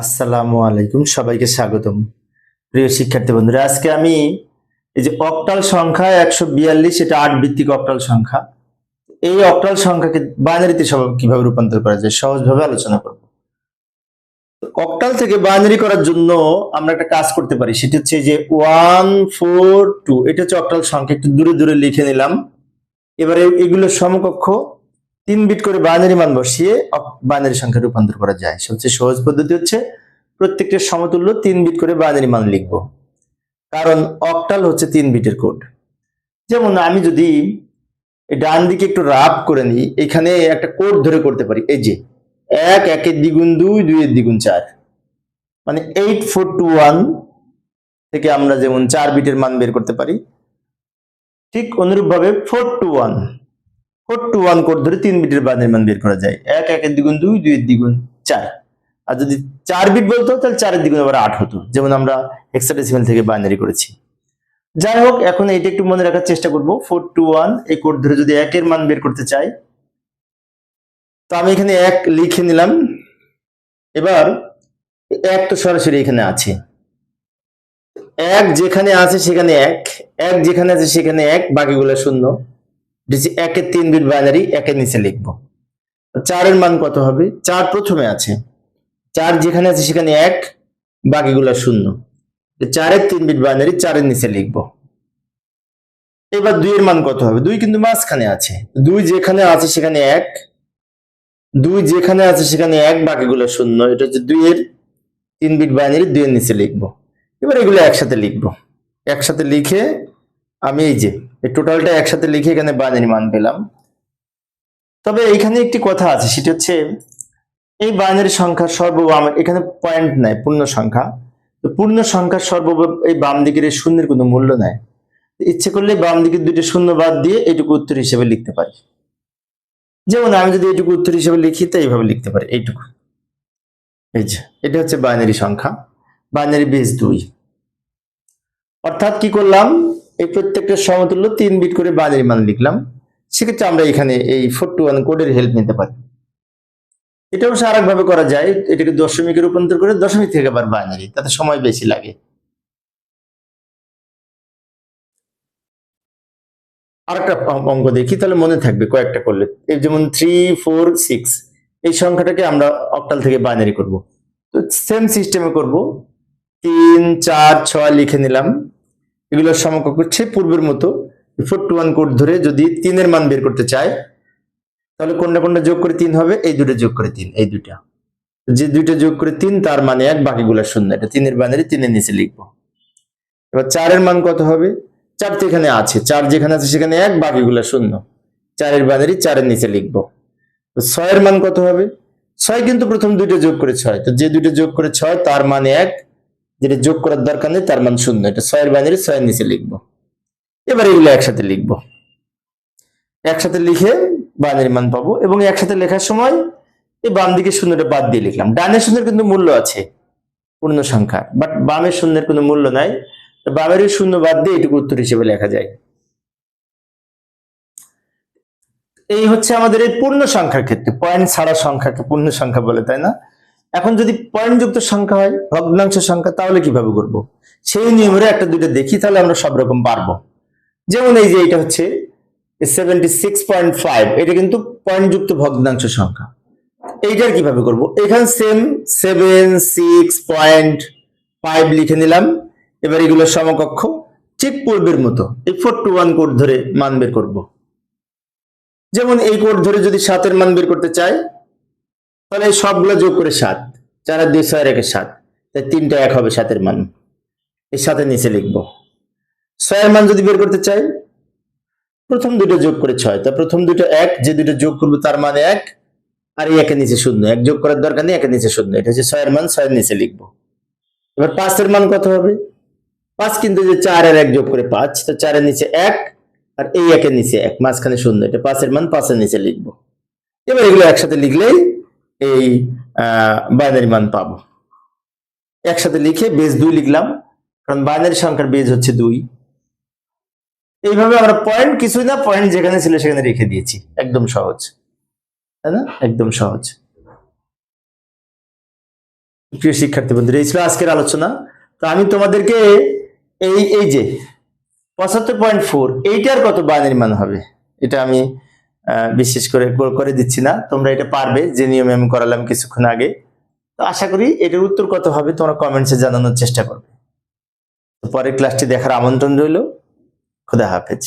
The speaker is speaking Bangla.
আসসালামু আলাইকুম, সবাইকে স্বাগতম। প্রিয় শিক্ষার্থী বন্ধুরা, আজকে আমি এই যে অক্টাল সংখ্যা একশো বিয়াল্লিশ, এটা আট ভিত্তিক অক্টাল সংখ্যা। এই অক্টাল সংখ্যাকে বাইনারিতে সব কীভাবে রূপান্তর করা যায় সহজভাবে আলোচনা করব। অক্টাল থেকে বাইনারি করার জন্য আমরা একটা কাজ করতে পারি, সেটা হচ্ছে যে ওয়ান, ফোর, টু, এটা হচ্ছে অক্টাল সংখ্যা, একটু দূরে দূরে লিখে নিলাম। এবারে এগুলো সমকক্ষ তিন বিট করে বাইনারি মান বসিয়ে বাইনারি সংখ্যা রূপান্তর করা যায়। সবচেয়ে সহজ পদ্ধতি হচ্ছে প্রত্যেকটা সমতুল্য তিন বিট করে বাইনারি মান লিখব। কারণ অক্টাল হচ্ছে তিন বিটের কোড যেমন আমি যদি ডান দিকে একটু রাফ করে নিই, এখানে একটা কোড ধরে করতে পারি। এই যে, এক, একের দ্বিগুণ দুই, দুইয়ের দ্বিগুণ চার। মানে এইট ফোর টু ওয়ান থেকে আমরা যেমন চার বিটের মান বের করতে পারি, ঠিক অনুরূপভাবে four two one four two one code ধরে তিন বিটের বাদের মান বের করা যায়। এক, একের দ্বিগুণ দুই, দুইয়ের দ্বিগুণ চার। আর যদি চার বিট বলতো, তাহলে চারের দ্বিগুণ আবার আট হতো। যেমন আমরা হেক্সাডেসিমাল থেকে বাইনারি করেছি। যাই হোক, এখন এইটা একটু মনে রাখার চেষ্টা করব। ফোর টু ওয়ান এই কোড ধরে যদি একের মান বের করতে চাই, তো আমি এখানে এক লিখে নিলাম। এবার এক তো সরাসরি এখানে আছে। এক যেখানে আছে সেখানে এক এক যেখানে আছে সেখানে এক, বাকিগুলো শূন্য। দিচ্ছি একের তিন বিট বাইনারি একের নিচে লিখব। চারের মান কত হবে? চার প্রথমে আছে। চার যেখানে আছে সেখানে এক, বাকিগুলো শূন্য। চারের তিন বিট বাইনারি চারের নিচে লিখব। এবার দুইয়ের মান কত হবে? দুই কিন্তু মাঝখানে আছে। দুই যেখানে আছে সেখানে এক, দুই যেখানে আছে সেখানে এক, বাকিগুলো শূন্য। এটা হচ্ছে দুইয়ের তিন বিট বাইনারি দুইয়ের নিচে লিখব। এবার এগুলো একসাথে লিখব। একসাথে লিখে আমি এই যে টোটালটা একসাথে লিখে এখানে বাইনারি মান পেলাম। তবে এইখানে একটি কথা আছে, সেটা হচ্ছে এই বাইনারি সংখ্যা সর্ব এখানে পয়েন্ট নাই, পূর্ণ সংখ্যা। তো পূর্ণ সংখ্যার সর্ব এই বাম দিকের এই শূন্যের কোনো মূল্য নাই। ইচ্ছে করলে বাম দিকের দুইটা শূন্য বাদ দিয়ে এইটুকু উত্তর হিসেবে লিখতে পারি। যেমন আমি যদি এইটুকু উত্তর হিসেবে লিখি তো এইভাবে লিখতে পারি, এইটুকু। এই যে, এটা হচ্ছে বাইনারি সংখ্যা বাইনারি বেস দুই। অর্থাৎ কি করলাম? এই প্রত্যেকটা সমতুল্য তিন বিট করে বাইনারি মান লিখলাম। সেক্ষেত্রে আমরা এখানে এই ফোর টু ওয়ান কোডের হেল্প নিতে পারি। এটা অবশ্য আর ভাবে করা যায়, এটাকে দশমিকে রূপান্তর করে দশমিক থেকে আবার বাইনারি তাতে সময় বেশি লাগে। আরেকটা অঙ্ক দেখি, তাহলে মনে থাকবে কয়েকটা করলে। এই যেমন থ্রি ফোর সিক্স এই সংখ্যাটাকে আমরা অক্টাল থেকে বাইনারি করব। তো সেম সিস্টেমে করব। তিন, চার, ছয় লিখে নিলাম। এগুলোর সমকক্ষ হচ্ছে পূর্বের মতো ফোর টু ওয়ান কোড ধরে যদি তিনের মান বের করতে চাই তাহলে কোনটা কোনটা যোগ করে তিন হবে? এই দুটো যোগ করে তিন, এই দুটা। যে দুইটা যোগ করে তিন, তার মানে এক, বাকিগুলো শূন্য। এটা তিনের বানারে তিনের নিচে লিখব। এবার চারের মান কত হবে? চার তো এখানে আছে। চার যেখানে আছে সেখানে এক, বাকিগুলো শূন্য। চারের বানারি চারের নিচে লিখব। ছয়ের মান কত হবে? ছয় কিন্তু প্রথম দুইটা যোগ করে ছয়। তো যে দুইটা যোগ করে ছয়, তার মানে এক যেটা যোগ করার দরকার নেই, তার মান শূন্য। এটা ছয়ের বাইনারি, ছয়ের নিচে লিখব। এবার এগুলো একসাথে লিখব। একসাথে লিখে বাইনারি মান পাবো এবং একসাথে লেখার সময় এই বাম দিকে শূন্যটা বাদ দিয়ে লিখলাম। ডানের শূন্যের কিন্তু মূল্য আছে, পূর্ণ সংখ্যা বাট বামের শূন্যের কোনো মূল্য নাই। বামের শূন্য বাদ দিয়ে এটুকু উত্তর হিসেবে লেখা যায়। এই হচ্ছে আমাদের এই পূর্ণ সংখ্যার ক্ষেত্রে পয়েন্ট ছাড়া সংখ্যাকে পূর্ণ সংখ্যা বলে, তাই না? এখন যদি পয়েন্ট যুক্ত সংখ্যা হয় ভগ্নাংশ সংখ্যা, তাহলে কীভাবে করব? সেই নিয়মের একটা দুইটা দেখি, তাহলে আমরা সব রকম পারব। যেমন এই যে এটা হচ্ছে সেভেন্টি সিক্স পয়েন্ট ফাইভ এটা কিন্তু পয়েন্ট যুক্ত ভগ্নাংশ সংখ্যা। এইটার কীভাবে করব? এখানে same seven six point five লিখে নিলাম। এবার এগুলো সমকক্ষ, ঠিক পূর্বের মতো এই ফোর টু ওয়ান কোড ধরে মান বের করব। যেমন এই কোড ধরে যদি সাতের মান বের করতে চাই তাহলে সবগুলো যোগ করে সাত। চার আর দুই ছয় রেখে সাত। তাই তিনটা এক হবে সাতের মান। এই সাতের নিচে লিখব। ছয়ের মান যদি বের করতে চাই, প্রথম দুটো যোগ করে ছয়। তা প্রথম দুটো এক, যে দুটো যোগ করব তার মানে এক, আর এই একের নিচে শূন্য। এক যোগ করার দরকার নেই, একের নিচে শূন্য। এটা হচ্ছে ছয়ের মান, ছয়ের নিচে লিখব। এবার পাঁচের মান কত হবে? পাঁচ কিন্তু যে চার আর এক যোগ করে পাঁচ, তো চারের নিচে এক, আর এই একের নিচে এক। মাঝখানে শূন্য। এটা পাঁচের মান, পাঁচের নিচে লিখব। এবার এগুলো একসাথে লিখলেই এই বাইনারি মান পাবো। একসাথে লিখে বেজ দুই লিখলাম, কারণ বাইনারি সংখ্যার বেজ হচ্ছে দুই। এইভাবে আমরা পয়েন্ট কিছুই না পয়েন্ট যেখানে ছিল সেখানে রেখে দিয়েছি। একদম সহজ। তাই না? একদম সহজ। প্রিয় শিক্ষার্থী বন্ধুরা, এই ছিল আজকের আলোচনা। তো আমি তোমাদেরকে এই এই যে পঁচাত্তর পয়েন্ট ফোর এইটার কত বাইনারি মান হবে? এটা আমি বিশেষ করে গোল করে দিচ্ছি না। তোমরা এটা পারবে, যে নিয়মে আমি করালাম কিছুক্ষণ আগে। তো আশা করি এটার উত্তর কত হবে তোমরা কমেন্টসে জানানোর চেষ্টা করবে। পরের ক্লাসটি দেখার আমন্ত্রণ রইল। খুদা হাফেজ।